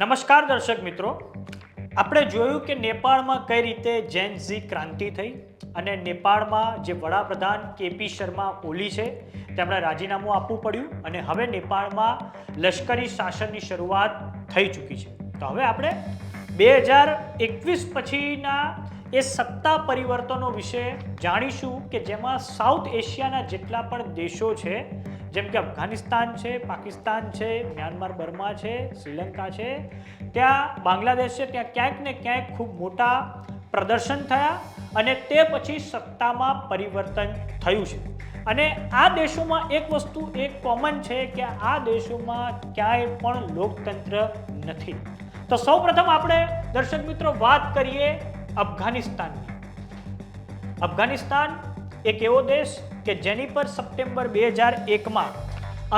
નમસ્કાર દર્શક મિત્રો. આપણે જોયું કે નેપાળમાં કઈ રીતે જેન ઝી ક્રાંતિ થઈ અને નેપાળમાં જે વડાપ્રધાન કેપી શર્મા ઓલી છે, તેમણે રાજીનામું આપવું પડ્યું અને હવે નેપાળમાં લશ્કરી શાસનની શરૂઆત થઈ ચૂકી છે. તો હવે આપણે બે હજાર એકવીસ પછીના એ સત્તા પરિવર્તનો વિશે જાણીશું કે જેમાં સાઉથ એશિયાના જેટલા પણ દેશો છે જેમ કે અફઘાનિસ્તાન છે, પાકિસ્તાન છે, મ્યાનમાર, બર્મા છે, શ્રીલંકા છે. ત્યાં બાંગ્લાદેશ છે, ત્યાં ક્યાંક ને ક્યાંક ખૂબ મોટા પ્રદર્શન થયા અને તે પછી સત્તામાં પરિવર્તન થયું છે. અને આ દેશોમાં એક વસ્તુ એક કોમન છે કે આ દેશોમાં ક્યાંય પણ લોકતંત્ર નથી. તો સૌપ્રથમ આપણે દર્શક મિત્રો વાત કરીએ અફઘાનિસ્તાનની. અફઘાનિસ્તાન એક એવો દેશ કે જેની પર સપ્ટેમ્બર બે હજાર એકમાં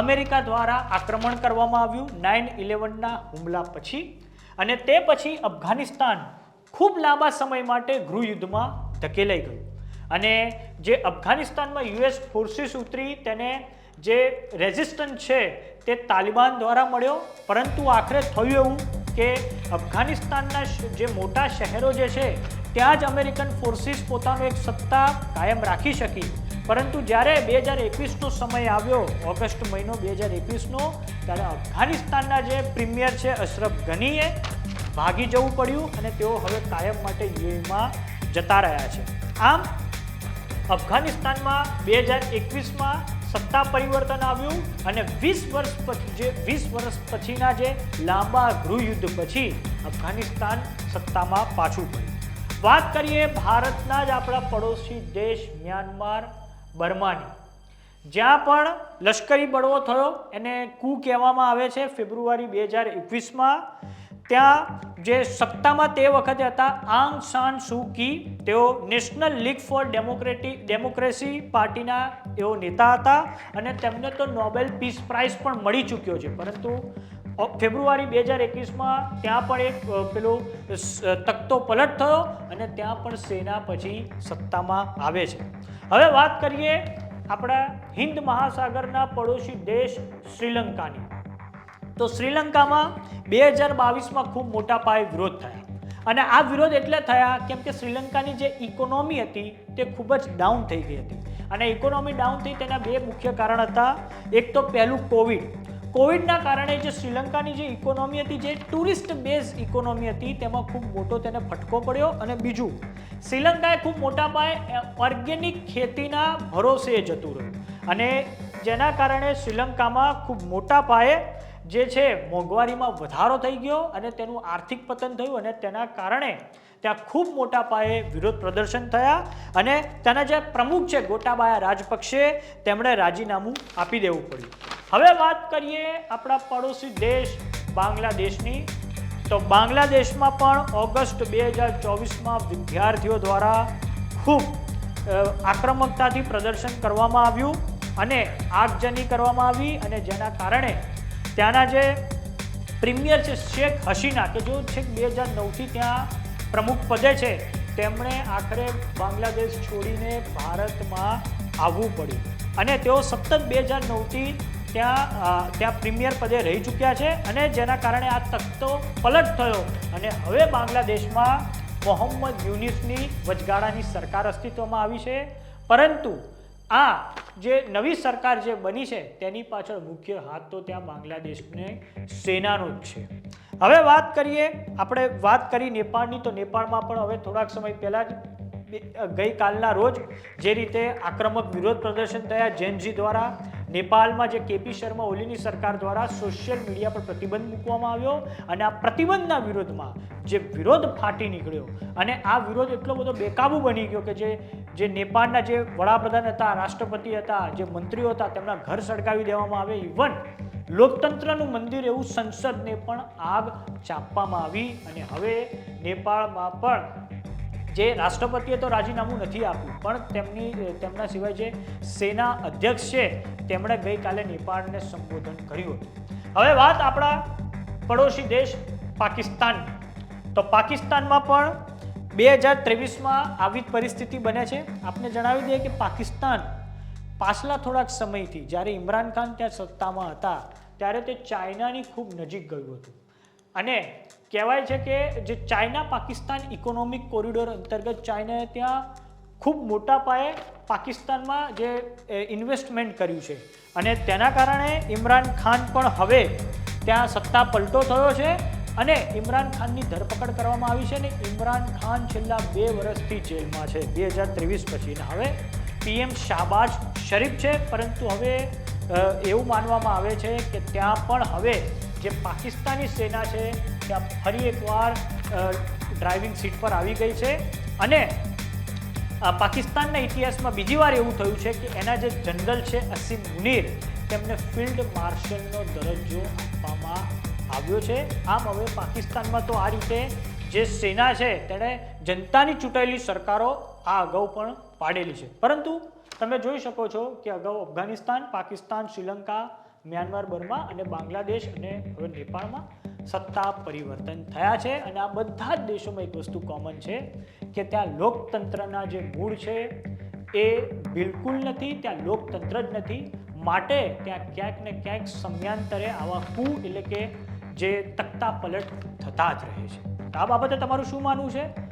અમેરિકા દ્વારા આક્રમણ કરવામાં આવ્યું. નાઇન ઇલેવનના હુમલા પછી અને તે પછી અફઘાનિસ્તાન ખૂબ લાંબા સમય માટે ગૃહયુદ્ધમાં ધકેલાઈ ગયું. અને જે અફઘાનિસ્તાનમાં યુએસ ફોર્સિસ ઉતરી તેને જે રેઝિસ્ટન્સ છે તે તાલિબાન દ્વારા મળ્યો. પરંતુ આખરે થયું એવું કે અફઘાનિસ્તાનના જે મોટા શહેરો જે છે, ત્યાં જ અમેરિકન ફોર્સિસ પોતાનો એક સત્તા કાયમ રાખી શકી. પરંતુ જ્યારે બે હજાર એકવીસનો સમય આવ્યો, ઓગસ્ટ મહિનો બે હજાર એકવીસનો, ત્યારે અફઘાનિસ્તાનના જે પ્રીમિયર છે, અશરફ ઘનીએ ભાગી જવું પડ્યું અને તેઓ હવે કાયમ માટે યુએમાં જતા રહ્યા છે. આમ, અફઘાનિસ્તાનમાં બે હજાર એકવીસમાં સત્તા પરિવર્તન આવ્યું અને વીસ વર્ષ પછી જે, વીસ વર્ષ પછીના જે લાંબા ગૃહયુદ્ધ પછી અફઘાનિસ્તાન સત્તામાં પાછું પડ્યું. વાત કરીએ ભારતના જ આપણા પડોશી દેશ મ્યાનમાર બર્માની. જ્યાં પણ લશ્કરી બળવો થયો, એને કુ કહેવામાં આવે છે, ફેબ્રુઆરી બે હજાર એકવીસમાં, ત્યાં જે સત્તામાં તે વખતે હતા, આંગ સાન સુ કી, તેઓ national league for democratic democracy પાર્ટીના એઓ નેતા હતા અને તેમને તો નોબેલ પીસ પ્રાઇઝ પણ મળી ચૂક્યો છે. પરંતુ ફેબ્રુઆરી બે હજાર એકવીસમાં ત્યાં પણ એક પેલો તખતો પલટ થયો અને ત્યાં પણ સેના પછી સત્તામાં આવે છે. હવે વાત કરીએ આપણા હિન્દ મહાસાગરના પડોશી દેશ શ્રીલંકાની. તો શ્રીલંકામાં બે હજાર બાવીસમાં ખૂબ મોટા પાયે વિરોધ થયા. અને આ વિરોધ એટલે થયા કેમ કે શ્રીલંકાની જે ઇકોનોમી હતી તે ખૂબ જ ડાઉન થઈ ગઈ હતી. અને ઇકોનોમી ડાઉન થઈ તેના બે મુખ્ય કારણ હતા. એક તો પહેલું કોવિડ કોવિડના કારણે જે શ્રીલંકાની જે ઇકોનોમી હતી, જે ટુરિસ્ટ બેઝ ઇકોનોમી હતી, તેમાં ખૂબ મોટો તેને ફટકો પડ્યો. અને બીજું, શ્રીલંકાએ ખૂબ મોટા પાયે ઓર્ગેનિક ખેતીના ભરોસે જતું રહ્યું. અને જેના કારણે શ્રીલંકામાં ખૂબ મોટા પાયે જે છે, મોંઘવારીમાં વધારો થઈ ગયો અને તેનું આર્થિક પતન થયું અને તેના કારણે ત્યાં ખૂબ મોટા પાયે વિરોધ પ્રદર્શન થયા. અને તેના જે પ્રમુખ છે, ગોટાબાયા રાજપક્ષે તેમણે રાજીનામું આપી દેવું પડ્યું. હવે વાત કરીએ આપણા પડોશી દેશ બાંગ્લાદેશની. તો બાંગ્લાદેશમાં પણ ઓગસ્ટ બે હજાર ચોવીસમાં વિદ્યાર્થીઓ દ્વારા ખૂબ આક્રમકતાથી પ્રદર્શન કરવામાં આવ્યું અને આગજની કરવામાં આવી અને જેના કારણે ત્યાંના જે પ્રીમિયર છે શેખ હસીના, કે જો છેક બે હજાર નવથી ત્યાં પ્રમુખ પદે છે, તેમણે આખરે બાંગ્લાદેશ છોડીને ભારતમાં આવવું પડ્યું. અને તેઓ સતત બે હજાર નવથી ત્યાં ત્યાં પ્રીમિયર પદે રહી ચૂક્યા છે અને જેના કારણે આ તખ્તો પલટ થયો. અને હવે બાંગ્લાદેશમાં મોહમ્મદ યુનિસની વચગાળાની સરકાર અસ્તિત્વમાં આવી છે. પરંતુ આ જે નવી સરકાર જે બની છે, તેની પાછળ મુખ્ય હાથ તો ત્યાં બાંગ્લાદેશને સેનાનો જ છે. હવે વાત કરીએ, આપણે વાત કરી નેપાળની, તો નેપાળમાં પણ હવે થોડાક સમય પહેલાં જ ગઈકાલના રોજ જે રીતે આક્રમક વિરોધ પ્રદર્શન થયા, જેનજી દ્વારા નેપાળમાં જે કેપી શર્મા ઓલીની સરકાર દ્વારા સોશિયલ મીડિયા પર પ્રતિબંધ મૂકવામાં આવ્યો અને આ પ્રતિબંધના વિરોધમાં જે વિરોધ ફાટી નીકળ્યો અને આ વિરોધ એટલો બધો બેકાબુ બની ગયો કે જે જે નેપાળના જે વડાપ્રધાન હતા, રાષ્ટ્રપતિ હતા, જે મંત્રીઓ હતા, તેમના ઘર સળગાવી દેવામાં આવે. ઇવન લોકતંત્રનું મંદિર એવું સંસદને પણ આગ ચાપવામાં આવી અને હવે નેપાળમાં પણ જે રાષ્ટ્રપતિએ તો રાજીનામું નથી આપ્યું, પણ તેમની, તેમના સિવાય જે સેના અધ્યક્ષ છે, તેમણે ગઈકાલે નેપાળને સંબોધન કર્યું હતું. હવે વાત આપણા પડોશી દેશ પાકિસ્તાન. તો પાકિસ્તાનમાં પણ બે હજાર ત્રેવીસમાં આવી પરિસ્થિતિ બને છે. આપને જણાવી દઈએ કે પાકિસ્તાન પાછલા થોડાક સમયથી, જ્યારે ઇમરાન ખાન ત્યાં સત્તામાં હતા, ત્યારે તે ચાઇનાની ખૂબ નજીક ગયું હતું. અને કહેવાય છે કે જે ચાઇના પાકિસ્તાન ઇકોનોમિક કોરિડોર અંતર્ગત ચાઇનાએ ત્યાં ખૂબ મોટા પાયે પાકિસ્તાનમાં જે ઇન્વેસ્ટમેન્ટ કર્યું છે. અને તેના કારણે ઇમરાન ખાન પણ હવે ત્યાં સત્તા પલટો થયો છે અને ઇમરાન ખાનની ધરપકડ કરવામાં આવી છે અને ઇમરાન ખાન છેલ્લા બે વર્ષથી જેલમાં છે. બે હજાર ત્રેવીસ પછીના હવે પીએમ શાહબાજ શરીફ છે, પરંતુ હવે એવું માનવામાં આવે છે કે ત્યાં પણ હવે જે પાકિસ્તાની સેના છે ત્યાં ફરી એકવાર ડ્રાઇવિંગ સીટ પર આવી ગઈ છે. અને પાકિસ્તાનના ઇતિહાસમાં બીજી વાર એવું થયું છે કે એના જે જનરલ છે અસીમ મુનીર, તેમને ફિલ્ડ માર્શલનો દરજ્જો આપવામાં આવ્યો છે. આમ હવે પાકિસ્તાનમાં તો આ રીતે જે સેના છે, તેણે જનતાની ચૂંટાયેલી સરકારો આ અગાઉ પણ પાડેલી છે. પરંતુ તમે જોઈ શકો છો કે અગાઉ અફઘાનિસ્તાન, પાકિસ્તાન, શ્રીલંકા મ્યાનમાર, બર્મા અને બાંગ્લાદેશ અને હવે નેપાળમાં સત્તા પરિવર્તન થયા છે. અને આ બધા જ દેશોમાં એક વસ્તુ કોમન છે કે ત્યાં લોકતંત્રના જે મૂળ છે એ બિલકુલ નથી, ત્યાં લોકતંત્ર જ નથી. માટે ત્યાં ક્યાંક ને ક્યાંક સમયાંતરે આવા કુ એટલે કે જે તકતા પલટ થતા જ રહે છે. આ બાબતે તમારું શું માનવું છે?